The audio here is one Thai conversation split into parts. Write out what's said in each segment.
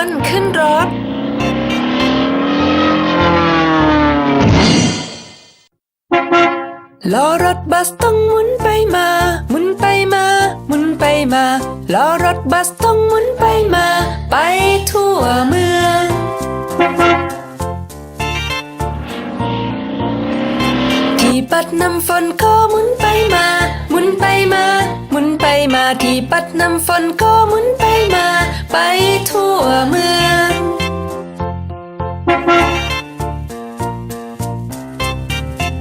คนขึ้นรถ ล้อรถบัสต้องหมุนไปมา หมุนไปมา หมุนไปมา ล้อรถบัสต้องหมุนไปมา ไปทั่วเมือง ที่ปัดน้ำฝนก็หมุนไป มุนไปมาที่ปัดน้ำฝนก็หมุนไปมา ไปทั่วเมือง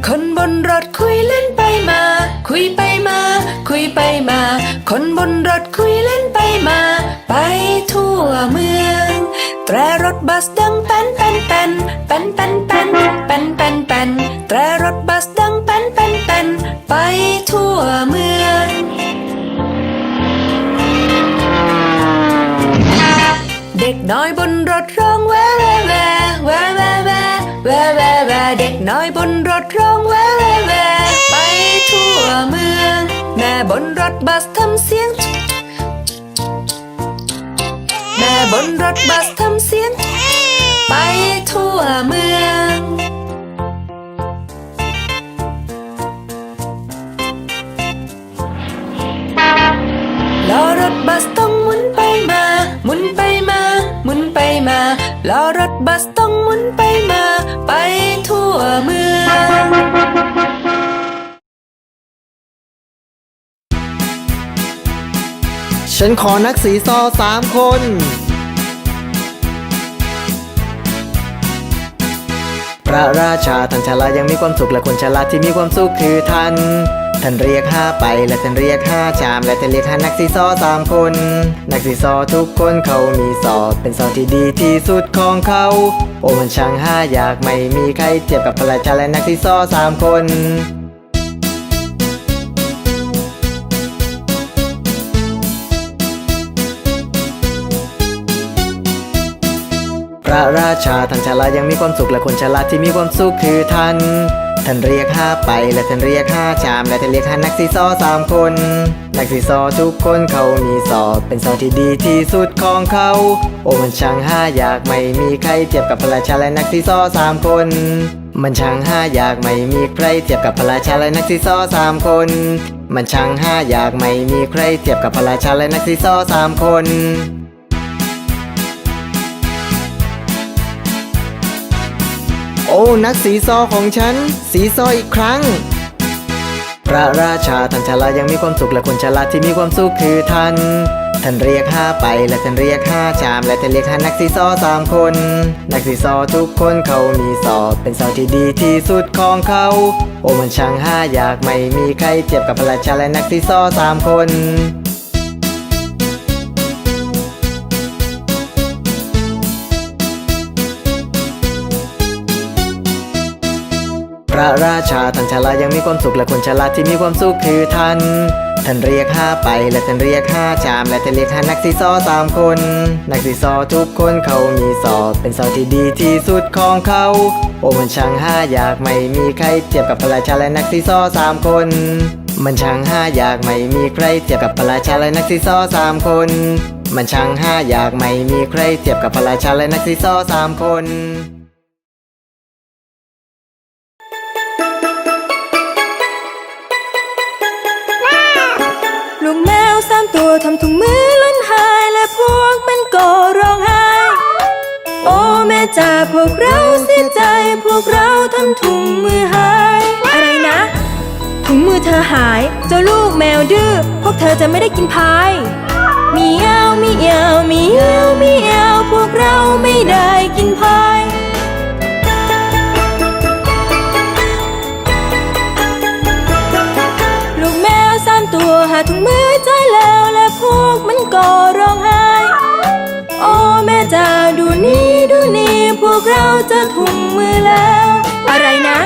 คนบนรถคุยเล่นไปมา คุยไปมา คุยไปมา คนบนรถคุยเล่นไปมา ไปทั่วเมือง แตรรถบัสดังแป้นแป้นแป้นแป้นแป้นแป้นแป้นแป้นแป้นแตรรถบัสดังแป้นแป้นแป้นไปทั่วเมือง ด็กน้อยบนรถร้องแวแวแวแวแวแวแวแวแวเด็กน้อยบนรถร้องแวแวแวไปทั่วเมือง แม่บนรถบัสทำเสียง แม่บนรถบัสทำเสียง ฉันขอนักสีซอสามคน พระราชาท่านชรายังมีความสุขและคนชราที่มีความสุขคือท่าน ท่านเรียกห้าไปและท่านเรียกห้าจาม และท่านเรียกห้านักสีซอสามคน นักสีซอทุกคนเขามีสอเป็นสอที่ดีที่สุดของเขา โอ้มันช่างห้าอยากไม่มีใครเทียบกับพระราชาและนักสีซอสามคน ระราชาท่านชรายังมีความสุขและคนชราที่มีความสุขคือท่าน ท่านเรียกห้าไปและท่านเรียกห้าจาม และท่านเรียกห้านักสีซอสามคน นักสีซอทุกคนเขามีสอเป็นสอที่ดีที่สุดของเขา โอ้มันช่างห้าอยากไม่มีใครเทียบกับพระราชาและนักสีซอสามคน มันช่างห้าอยากไม่มีใครเทียบกับพระราชาและนักสีซอสามคน มันช่างห้าอยากไม่มีใครเทียบกับพระราชาและนักสีซอสามคน อ้นักสีซอของฉัน สีซออีกครั้ง พระราชาท่านชรายังมีความสุขและคนชราที่มีความสุขคือท่านท่านเรียกห้าไปและท่านเรียกห้าจาม และท่านเรียกห้านักสีซอสามคน นักสีซอทุกคนเขามีสอเป็นสอที่ดีที่สุดของเขา โอ้มันช่างห้าอยากไม่มีใครเทียบกับพระราชาและนักสีซอสามคน ระราชาท่านชรายังมีความสุขและคนชราที่มีความสุขคือท่านท่านเรียกห้าไปและท่านเรียกห้าจาม และท่านเรียกห้านักสีซอสามคน นักสีซอทุกคนเขามีสอบเป็นสอบที่ดีที่สุดของเขาโอ้มันช่างห้าอยากไม่มีใครเทียบกับพระราชาและนักสีซอสามคน มันช่างห้าอยากไม่มีใครเทียบกับพระราชาและนักสีซอสามคน มันช่างห้าอยากไม่มีใครเทียบกับพระราชาและนักสีซอสามคน ทำถุงมือล้นหายและพวกมันก็ร้องไห้ โอ้แม่จ๋าพวกเราเสียใจ พวกเราทำถุงมือหาย อะไรนะ ถุงมือเธอหาย เจ้าลูกแมวดื้อพวกเธอจะไม่ได้กินพายมีเอวมีเอวมีเอวมีเอวพวกเราไม่ได้กินพายลูกแมวสามตัวหาถุงมือ เจะถุงมือแล้ว อะไรนะ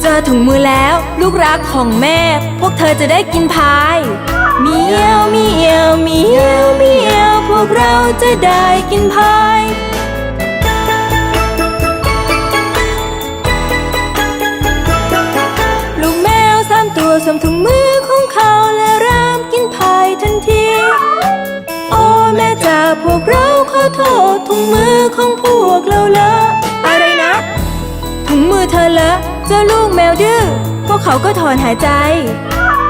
เจอถุงมือแล้ว ลูกรักของแม่ พวกเธอจะได้กินพายมีเอวมีเอวมีเอวมีเอวพวกเราจะได้กินพายลูกแมวสามตัวสวมถุงมือของเขาและเริ่มกินพายทันที โอ้แม่จ๋าพวกเราขอโทษ มือของพวกเราละอะไรนะ ถุงมือเธอเละเจ้าลูกแมวดื้อพวกเขาก็ถอนหายใจ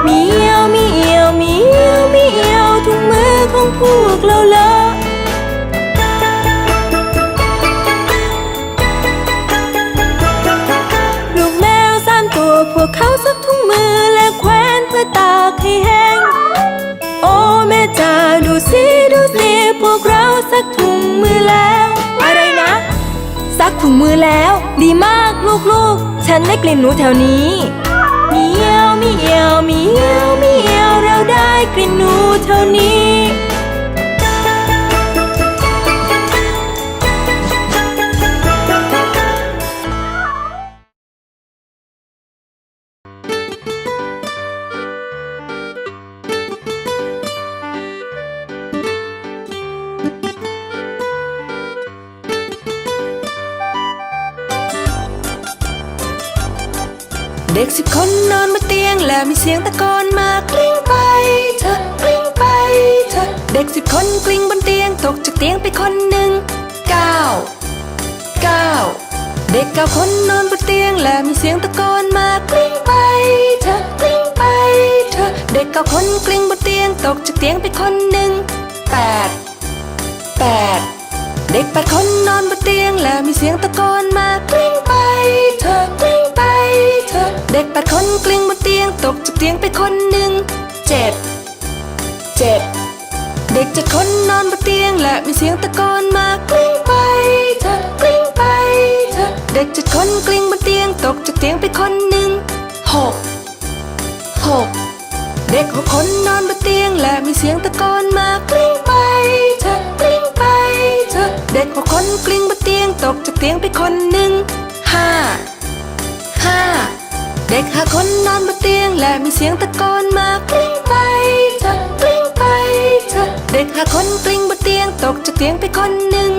มีเอียวมีเอียวมีเอียวมีเอียวถุงมือของพวกเราละลูกแมวสามตัวพวกเขาซักถุงมือและแขวนเพื่อตากให้แห้ง โอ้แม่จ๋าดูสิดูสิพวกเราซักถุง แล้ว อะไรนะ ซักถุงมือแล้ว ดีมากลูกๆ ฉันได้กลิ่นหนูแถวนี้มีเอียวมีเอียวมีเอียวมีเอียวเราได้กลิ่นหนูแถวนี้ ด็กสิบคนนอนบนเตียงและมีเสียงตะโกนมากลิ้งไปเถอกลิ้งไปเถอเด็กสิบคนกลิ้งบนเตียงตกจากเตียงไปคนหนึ่งเก้าเก้าเด็กเก้าคนนอนบนเตียงและมีเสียงตะโกนมากลิ้งไปเถอกลิ้งไปเถอเด็กเก้าคนกลิ้งบนเตียงตกจากเตียงไปคนหนึ่งแปดแปดเด็กแปดคนนอนบนเตียงและมีเสียงตะโกนมากลิ้ง ด็กแปดคนกลิ้งบนเตียงตกจากเตียงไปคนหนึ่งเจ็ดเจ็ดเด็กเจ็ดคนนอนบนเตียงและมีเสียงตะโกนมากลิ้งไปเธอกลิ้งไปเธอเด็กเจ็ดคนกลิ้งบนเตียงตกจากเตียงไปคนหนึ่งหกหกเด็กหกคนนอนบนเตียงและมีเสียงตะโกนมากลิ้งไปเธอกลิ้งไปเธอเด็กหกคนกลิ้งบนเตียงตกจากเตียงไปคนหนึ่งห้าห้า เด็กหาคนนอนบนเตียงและมีเสียงตะโกนมากลิ้งไปเธอกลิ้งไปเธอเด็กหาคนกลิ้งบนเตียงตกจากเตียงไปคนหนึ่ง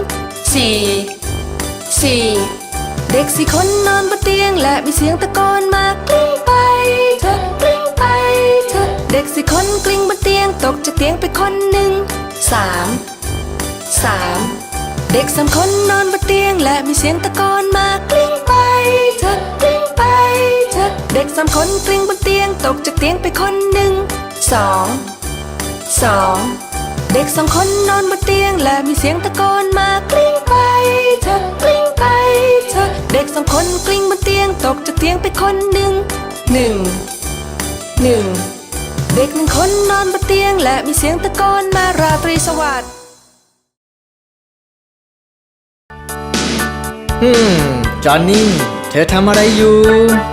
สี่สี่เด็กสี่คนนอนบนเตียงและมีเสียงตะโกนมากลิ้งไปเธอกลิ้งไปเธอเด็กสี่คนกลิ้งบนเตียงตกจากเตียงไปคนหนึ่งสามสามเด็กสามคนนอนบนเตียงและมีเสียงตะโกนมากลิ้งไปเธอกลิ้ง เด็กสามคนกลิ้งบนเตียงตกจากเตียงไปคนหนึ่งสองสองเด็กสองคนนอนบนเตียงและมีเสียงตะโกนมากลิ้งไปเธอกลิ้งไปเธอเด็กสองคนกลิ้งบนเตียงตกจากเตียงไปคนหนึ่งหนึ่งหนึ่งเด็กหนึ่งคนนอนบนเตียงและมีเสียงตะโกนมาราตรีสวัสดิ์อืมจอนนี่ เธอทำอะไรอยู่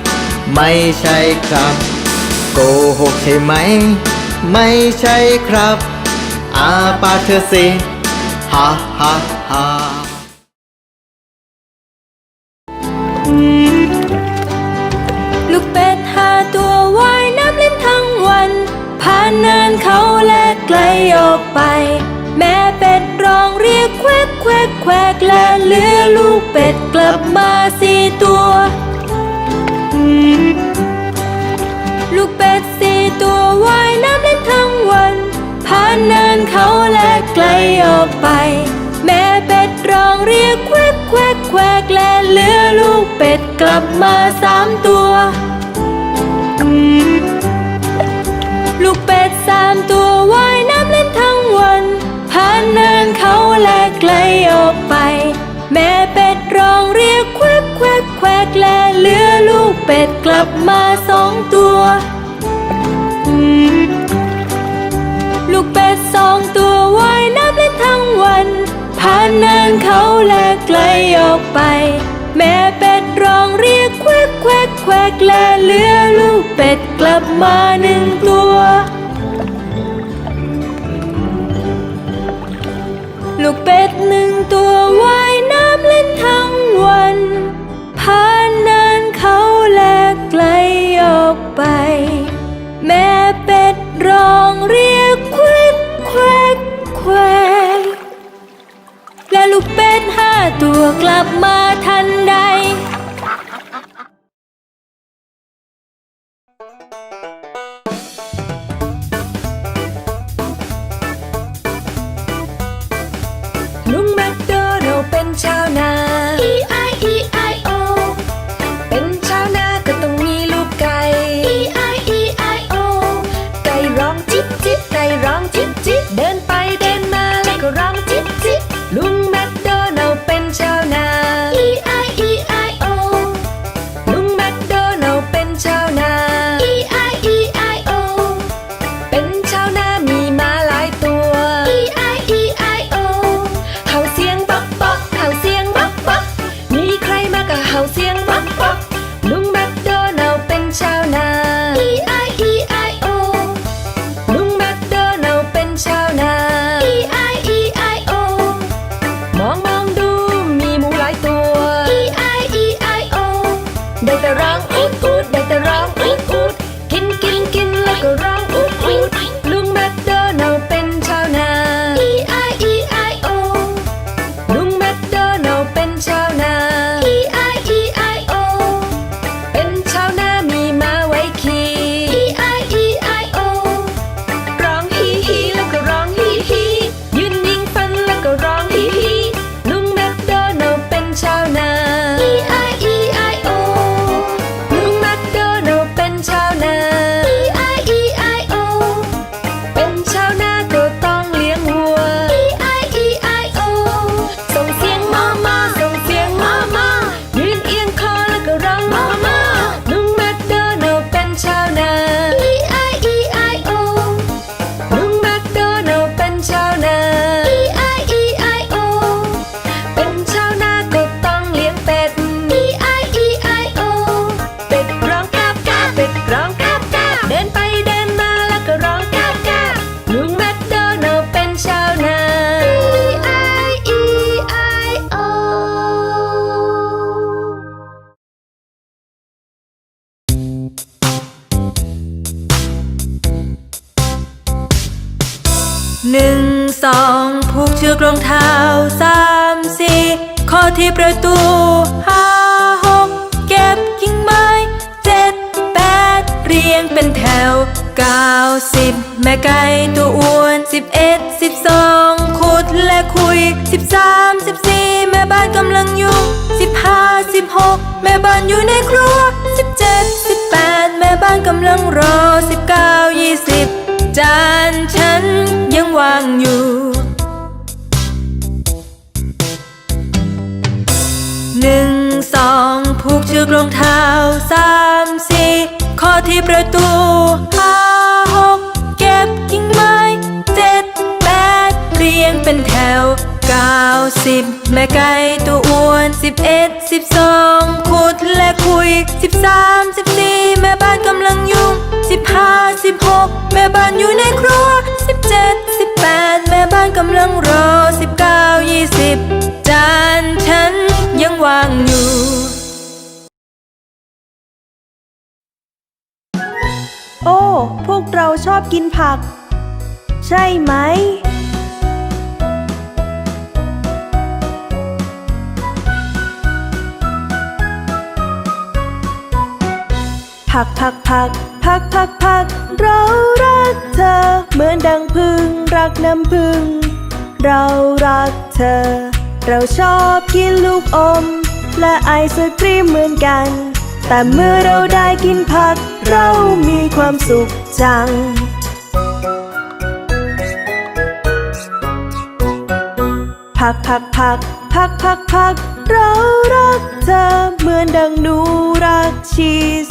ไม่ใช่ครับ โกหกใช่ไหม ไม่ใช่ครับอาปากเธอสิฮ่าฮ่าฮ่าลูกเป็ดห้าตัวว่ายน้ำเล่นทั้งวัน ผ่านเนินเขาและไกลออกไป แม่เป็ดร้องเรียกแควกแควกแควกและเหลือลูกเป็ดกลับมาสี่ตัว นเนินเขาและไกลออกไป แม่เป็ดร้องเรียกแควกแควกแควกและเหลือลูกเป็ดกลับมาสามตัว ลูกเป็ดสามตัวว่ายน้ำเล่นทั้งวันผ่านเนินเขาและไกลออกไป แม่เป็ดร้องเรียกแควกแควกแควกและเหลือลูกเป็ดกลับมาสองตัว เขาและไกลออกไป แม่เป็ดร้องเรียกแควกแควกแควกและเหลือลูกเป็ดกลับมาหนึ่งตัว ลูกเป็ดหนึ่งตัวว่ายน้ำเล่นทั้งวันผ่านนินเขาและไกลออกไป แม่ ลูกเป็ดห้าตัวกลับมาทันใด แม่ไก่ตัวอ้วนสิบเอ็ดสิบสองขุดและคุยสิบสามสิบสี่แม่บ้านกำลังยุ่งสิบห้าสิบหกแม่บ้านอยู่ในครัวสิบเจ็ดสิบแปดแม่บ้านกำลังรอสิบเก้ายี่สิบจานฉันยังวางอยู่หนึ่งสองผูกเชือกรองเท้าสามสี่ข้อที่ประตูห้าหก งเป็นแถวเก้าสิบแม่ไก่ตัวอ้วนสิบเอ็ดสิบสองขุดและคุยสิบสามสิบสี่แม่บ้านกำลังยุ่งสิบห้าสิบหกแม่บ้านอยู่ในครัวสิบเจ็ดสิบแปดแม่บ้านกำลังรอสิบเก้ายี่สิบจานฉันยังวางอยู่โอ้ พวกเราชอบกินผัก ใช่ไหม ผักผักผักผักผักผักเรารักเธอ เหมือนดังพึ่งรักน้ำพึ่ง เรารักเธอ เราชอบกินลูกอม และไอศกรีมเหมือนกัน แต่เมื่อเราได้กินผัก เรามีความสุขจังผักผักผักผักผักผักเรารักเธอเหมือนดังหนูรักชีส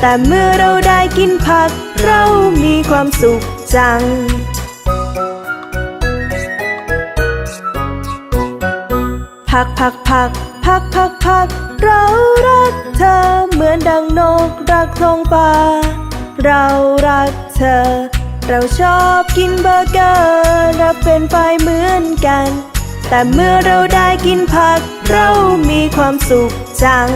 แต่เมื่อเราได้กินผัก เรามีความสุขจังพักพักพักพักพักพัก เรารักเธอเหมือนดังนกรักท้องฟ้า เรารักเธอ เราชอบกินเบอร์เกอร์และเป็นไฟรายเหมือนกัน แต่เมื่อเราได้กินผัก เรามีความสุขจัง